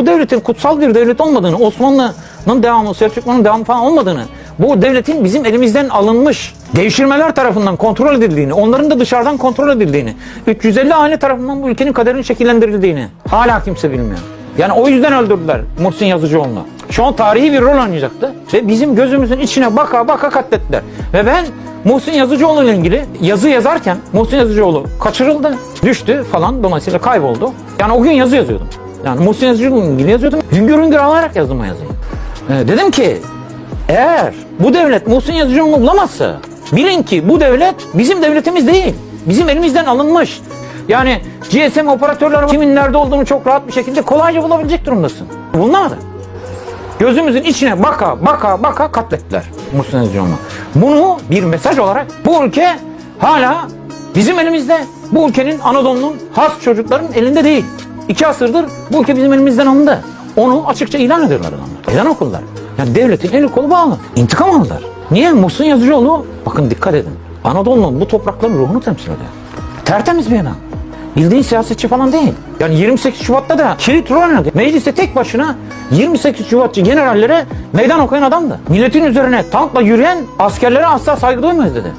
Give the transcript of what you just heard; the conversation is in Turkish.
bu devletin kutsal bir devlet olmadığını, Osmanlı'nın devamı, Selçuklu'nun devamı falan olmadığını, bu devletin bizim elimizden alınmış devşirmeler tarafından kontrol edildiğini, onların da dışarıdan kontrol edildiğini, 350 aile tarafından bu ülkenin kaderinin şekillendirildiğini hala kimse bilmiyor. Yani o yüzden öldürdüler Muhsin Yazıcıoğlu'nu. Şu an tarihi bir rol oynayacaktı ve bizim gözümüzün içine baka baka katlettiler. Ve ben Muhsin Yazıcıoğlu ile ilgili yazı yazarken Muhsin Yazıcıoğlu kaçırıldı, düştü falan dolayısıyla kayboldu. Yani o gün yazı yazıyordum. Yani Muhsin ilgili yazıyordum. Hüngür hüngür ağlayarak yazdım o yazıyı. Ee, dedim ki eğer bu devlet Muhsin Yazıcıoğlu'nu bulamazsa bilin ki bu devlet bizim devletimiz değil. Bizim elimizden alınmış. Yani GSM operatörleri kimin nerede olduğunu çok rahat bir şekilde kolayca bulabilecek durumdasın. Bulunamadı. Gözümüzün içine baka baka baka katlettiler Muhsin Yazıcıoğlu'nu. Bunu bir mesaj olarak bu ülke hala bizim elimizde. Bu ülkenin Anadolu'nun has çocukların elinde değil. İki asırdır bu ülke bizim elimizden alındı. Onu açıkça ilan ediyorlar adamlar. Meydan okullar. Yani devletin eli kolu bağlı. İntikam aldılar. Niye? Muhsin Yazıcıoğlu, bakın dikkat edin. Anadolu'nun bu toprakların ruhunu temsil ediyor. Tertemiz bir adam. Bildiğin siyasetçi falan değil. Yani 28 Şubat'ta da kilit rol oynadı. Mecliste tek başına 28 Şubatçı generallere meydan okuyan adamdı. Milletin üzerine tankla yürüyen askerlere asla saygı duymayız dedi.